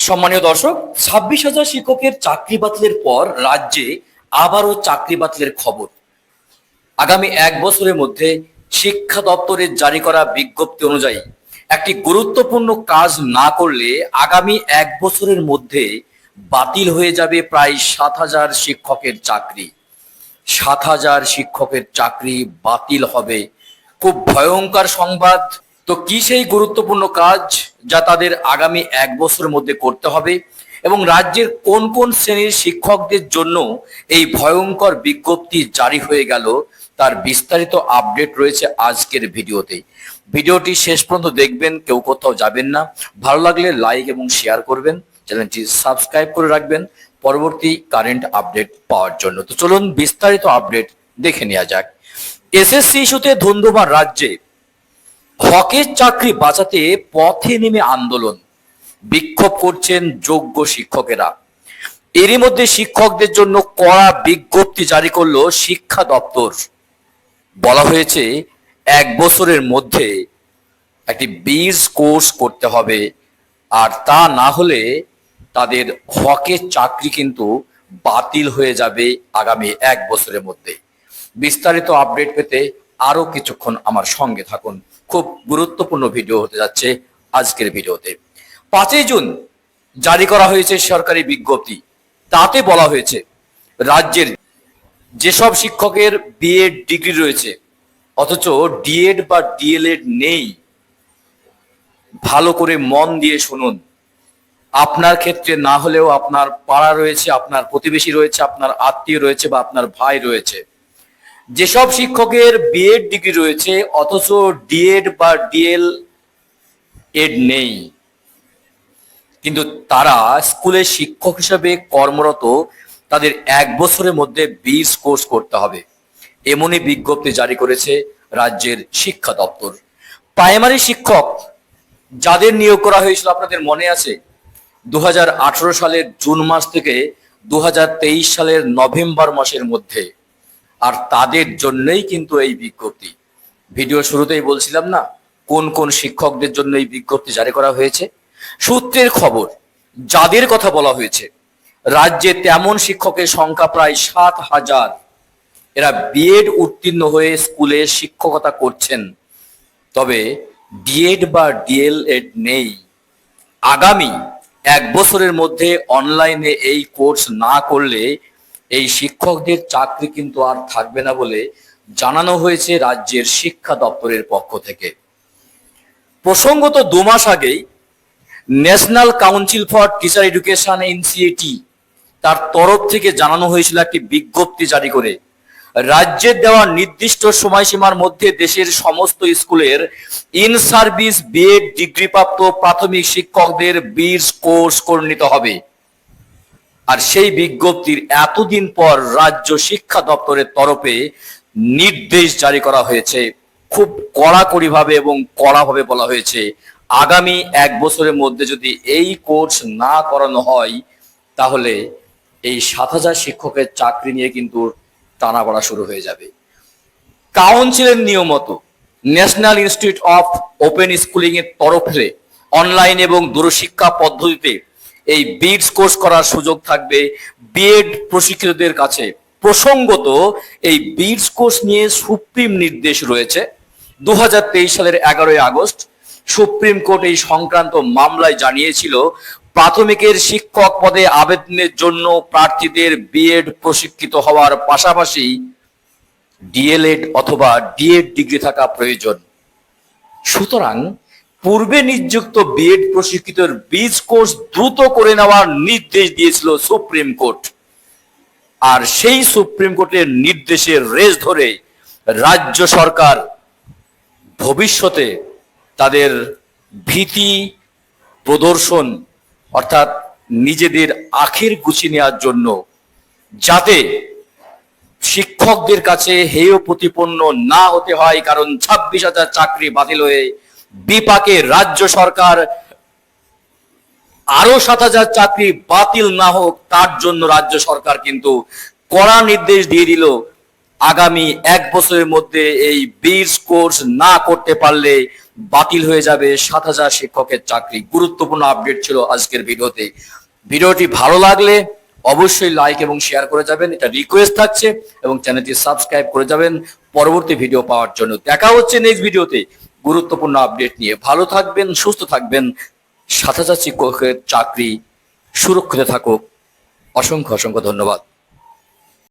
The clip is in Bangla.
সম্মানীয় দর্শক, ছাব্বিশ হাজার শিক্ষকের চাকরি বাতিলের পর রাজ্যে আবারও চাকরি বাতিলের খবর। আগামী এক বছরের মধ্যে শিক্ষা দপ্তরের জারি করা বিজ্ঞপ্তি অনুযায়ী একটি গুরুত্বপূর্ণ কাজ না করলে আগামী এক বছরের মধ্যে বাতিল হয়ে যাবে প্রায় সাত হাজার শিক্ষকের চাকরি। সাত হাজার শিক্ষকের চাকরি বাতিল হবে। খুব ভয়ঙ্কর সংবাদ। তো কি সেই গুরুত্বপূর্ণ কাজ যা তাদের আগামী এক বছরের মধ্যে করতে হবে? এবং রাজ্যের কোন কোন শ্রেণির শিক্ষকদের জন্য এই ভয়ঙ্কর বিজ্ঞপ্তি জারি হয়ে গেল, তার বিস্তারিত আপডেট রয়েছে আজকের ভিডিওতে। ভিডিওটি শেষ পর্যন্ত দেখবেন, কেউ কোথাও যাবেন না। ভালো লাগলে লাইক এবং শেয়ার করবেন, চ্যানেলটি সাবস্ক্রাইব করে রাখবেন, পরবর্তী কারেন্ট আপডেট পাওয়ার জন্য। তো চলুন বিস্তারিত আপডেট দেখে নেওয়া যাক। এসএসসি ইস্যুতে ধুন্ধুমার রাজ্যে হকের চাকরি বাঁচাতে পথে নেমে আন্দোলন। বিক্ষোভ করছেন যোগ্য শিক্ষকেরা। এরই মধ্যে শিক্ষকদের জন্য কড়া বিজ্ঞপ্তি জারি করল শিক্ষা দপ্তর। বলা হয়েছে, এক বছরের মধ্যে একটি বীজ কোর্স করতে হবে, আর তা না হলে তাদের হকের চাকরি কিন্তু বাতিল হয়ে যাবে আগামী এক বছরের মধ্যে। বিস্তারিত আপডেট পেতে আরও কিছুক্ষণ আমার সঙ্গে থাকুন। খুব গুরুত্বপূর্ণ ভিডিও হতে যাচ্ছে আজকের ভিডিওতে। পাঁচই জুন জারি করা হয়েছে সরকারি বিজ্ঞপ্তি। তাতে বলা হয়েছে, রাজ্যের যেসব শিক্ষকের বিএড ডিগ্রি রয়েছে, অথচ ডিএড বা ডিএলএড নেই, ভালো করে মন দিয়ে শুনুন। আপনার ক্ষেত্রে না হলেও আপনার পাড়া রয়েছে, আপনার প্রতিবেশী রয়েছে, আপনার আত্মীয় রয়েছে বা আপনার ভাই রয়েছে। যেসব শিক্ষকের বিএড ডিগ্রি রয়েছে, অথচ ডিএড বা ডিএল এড নেই। কিন্তু তারা স্কুলের শিক্ষক হিসেবে কর্মরত, তাদের এক বছরের মধ্যে বিশ কোর্স করতে হবে। এমনই বিজ্ঞপ্তি জারি করেছে রাজ্যের শিক্ষা দপ্তর। প্রাইমারি শিক্ষক যাদের নিয়োগ করা হয়েছিল, আপনাদের মনে আছে? দু হাজার আঠারো সালের জুন মাস থেকে দু হাজার তেইশ সালের নভেম্বর মাসের মধ্যে। আর তাদের জন্যই কিন্তু এই বিজ্ঞপ্তি। ভিডিও শুরুতেই বলছিলাম না, কোন কোন শিক্ষকদের জন্য এই বিজ্ঞপ্তি জারি করা হয়েছে? সূত্রের খবর, যাদের কথা বলা হয়েছে, রাজ্যে তেমন শিক্ষকের সংখ্যা প্রায় সাত হাজার। এরা বিএড উত্তীর্ণ হয়ে স্কুলে শিক্ষকতা করছেন। তবে ডিএড বা ডিএলএড নেই। আগামী এক বছরের মধ্যে অনলাইনে এই কোর্স না করলে এই শিক্ষকদের চাকরি কিন্তু আর থাকবে না বলে জানানো হয়েছে রাজ্যের শিক্ষা দপ্তরের পক্ষ থেকে। প্রসঙ্গত দু মাস আগেই national council for teacher education NCTE তার তরফ থেকে জানানো হয়েছিল একটি বিজ্ঞপ্তি জারি করে। রাজ্যের দেওয়া নির্দিষ্ট সময়সীমার মধ্যে দেশের সমস্ত স্কুলের ইন সার্ভিস বিএড ডিগ্রিপ্রাপ্ত প্রাথমিক শিক্ষকদের বীজ কোর্স করে নিতে হবে। আর সেই বিজ্ঞপ্তির এতদিন পর রাজ্য শিক্ষা দপ্তরের তরফে নির্দেশ জারি করা হয়েছে। খুব কড়াকড়ি ভাবে এবং কড়াভাবে বলা হয়েছে। আগামী এক বছরের মধ্যে যদি এই কোর্স না করানো হয়, তাহলে এই সাত হাজার শিক্ষকের চাকরি নিয়ে কিন্তু টানাপড়া শুরু হয়ে যাবে। কাউন্সিলের নিয়ম মতো national institute of open schooling এর তরফে, অনলাইন এবং দূরশিক্ষা পদ্ধতিতে এই বিডস কোর্স করার সুযোগ থাকবে। বিএড প্রশিক্ষিতদের কাছে। প্রসঙ্গত, এই বিডস কোর্স নিয়ে সুপ্রিম নির্দেশ রয়েছে। দু হাজার তেইশ সালের এগারোই আগস্ট সুপ্রিম কোর্ট এই সংক্রান্ত মামলায় জানিয়েছিল, প্রাথমিকের শিক্ষক পদে আবেদনের জন্য প্রার্থীদের বিএড প্রশিক্ষিত হওয়ার পাশাপাশি ডিএলএড অথবা ডিএড ডিগ্রি থাকা প্রয়োজন। সুতরাং পূর্বে নিযুক্ত বিএড প্রশিক্ষিতর বীজ কোর্স দ্রুত করে নেওয়ার নির্দেশ দিয়েছিল সুপ্রিম কোর্ট। আর সেই সুপ্রিম কোর্টের নির্দেশের রেস ধরে রাজ্য সরকার ভবিষ্যতে তাদের ভীতি প্রদর্শন অর্থাৎ নিজেদের আখের গুছি নেওয়ার জন্য যাতে শিক্ষকদের কাছে হেয় প্রতিপন্ন না হতে হয়, কারণ ছাব্বিশ হাজার চাকরি বাতিল হয়ে বিপাকে রাজ্য সরকার আরও সাত হাজার চাকরি বাতিল না হোক, তার জন্য রাজ্য সরকার কিন্তু কড়া নির্দেশ দিয়ে দিল, আগামী এক বছরের মধ্যে এই বিস কোর্স না করতে পারলে বাতিল হয়ে যাবে সাত হাজার শিক্ষকের চাকরি। গুরুত্বপূর্ণ আপডেট ছিল আজকের ভিডিওতে। ভিডিওটি ভালো লাগলে অবশ্যই লাইক এবং শেয়ার করে যাবেন। এটা রিকোয়েস্ট থাকছে এবং চ্যানেলটি সাবস্ক্রাইব করে যাবেন। পরবর্তী ভিডিও পাওয়ার জন্য। দেখা হচ্ছে নেক্সট ভিডিওতে গুরুত্বপূর্ণ আপডেট নিয়ে। ভালো থাকবেন, সুস্থ থাকবেন। সাথে শিক্ষকের চাকরি সুরক্ষিত থাকুক। অসংখ্য অসংখ্য ধন্যবাদ।